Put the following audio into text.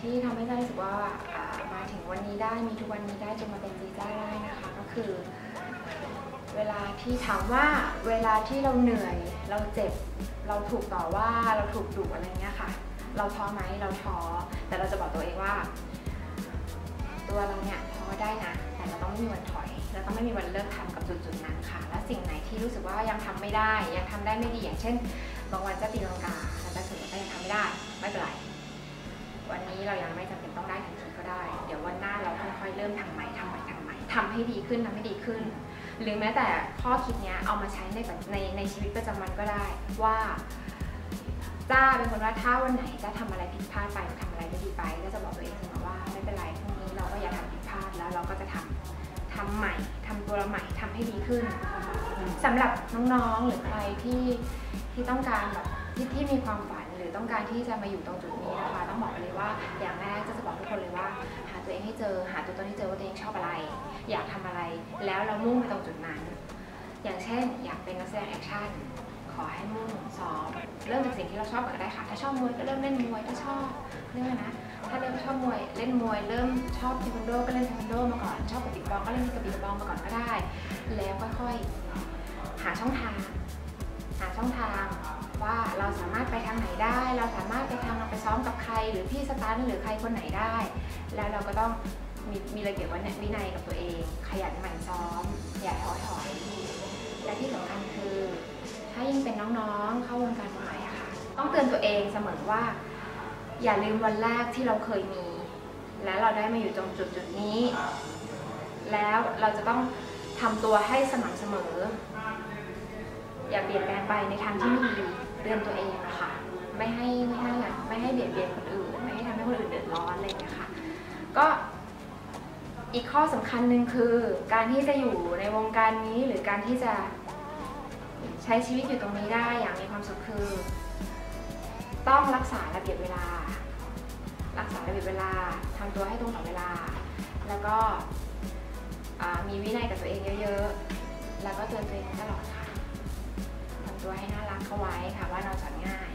ที่ทำให้ได้รู้สึกว่ามาถึงวันนี้ได้มีทุกวันนี้ได้จนมาเป็นดีจ้ได้นะคะ ก็คือ เวลาที่ถามว่าเวลาที่เราเหนื่อย เราเจ็บ เราถูกต่อว่าเราถูกดุอะไรเงี้ยค่ะ เราท้อไหมเราท้อแต่เราจะบอกตัวเองว่า ตัวเราเนี่ยท้อได้นะแต่เราต้องไม่มีวันถอยเราต้องไม่มีวันเลิกทำกับจุดๆนั้นค่ะ และสิ่งไหนที่รู้สึกว่ายังทำไม่ได้ ยังทำได้ไม่ดีอย่างเช่นบางวันจะตีลังกาแล้วจะถือว่ายังทำไม่ได้ ไม่เป็นไร วันนี้เรายังไม่จำเป็นต้องได้ทันทีก็ได้ เดี๋ยววันหน้าเราค่อยๆเริ่มทำใหม่ทำใหม่ทำใหม่ทำให้ดีขึ้นทำให้ดีขึ้น หรือแม้แต่ข้อคิดเนี้ยเอามาใช้ในในในชีวิตประจำวันก็ได้ว่าจ้าเป็นคนว่าถ้าวันไหนจะทำอะไรผิดพลาดไปหรือทำอะไรไม่ดีไป ก็จะบอกตัวเองเสมอว่าไม่เป็นไรพรุ่งนี้เราก็อย่าทำผิดพลาดแล้วเราก็จะทำทำใหม่ทำตัวเราใหม่ทำให้ดีขึ้นสำหรับน้องๆหรือใครที่ที่ต้องการแบบ ที่ที่มีความฝันหรือต้องการที่จะมาอยู่ตรงจุดนี้นะคะ ต้องบอกเลยว่าอย่างแรกก็จะบอกทุกคนเลยว่า หาตัวเองให้เจอหาตัวตนให้เจอว่าตัวเองชอบอะไร อยากทำอะไร แล้วเรามุ่งไปตรงจุดนั้น อย่างเช่น อยากเป็นนักแสดงแอคชั่นขอให้มุ่งซ้อมเริ่มจากสิ่งที่เราชอบก่อนก็ได้ค่ะ ถ้าชอบมวยก็เริ่มเล่นมวยถ้าชอบเรื่องนะถ้าเริ่มชอบมวยเล่นมวยเริ่มชอบเทควันโดก็เล่นเทควันโดมาก่อนชอบกระบี่บอลก็เล่นกระบี่บอลมาก่อนก็ได้ แล้วค่อยๆหาช่องทาง หาช่องทาง ว่าเราสามารถไปทางไหนได้ เราสามารถไปทางไปซ้อมกับใคร หรือพี่สตันท์หรือใครคนไหนได้ แล้วเราก็ต้องมีมีระเบียบวินัยกับตัวเอง ขยันหมั่นซ้อม อย่าท้อถอย และที่สำคัญคือ ถ้ายิ่งเป็นน้องๆ เข้าวงการใหม่อะค่ะ ต้องเตือนตัวเองเสมอว่า อย่าลืมวันแรกที่เราเคยมี และเราได้มาอยู่ตรงจุดจุดนี้ แล้วเราจะต้องทำตัวให้สม่ำเสมอ อย่าเปลี่ยนแปลงไปในทางที่ไม่ดี เตือนตัวเองอะค่ะ ไม่ให้ไม่ให้ไม่ให้เบียดเบียนคนอื่น ไม่ให้ทำให้คนอื่นเดือดร้อนอะไรอย่างเงี้ยค่ะ ก็อีกข้อสำคัญหนึ่งคือการที่จะอยู่ในวงการนี้หรือการที่จะใช้ชีวิตอยู่ตรงนี้ได้อย่างมีความสุขคือ ต้องรักษาระเบียบเวลา รักษาระเบียบเวลาทำตัวให้ตรงต่อเวลา แล้วก็มีวินัยกับตัวเองเยอะๆ แล้วก็เตือนตัวเองตลอดค่ะ งตัวให้น่ารักเข้าไว้ค่ะว่าเราจัดง่าย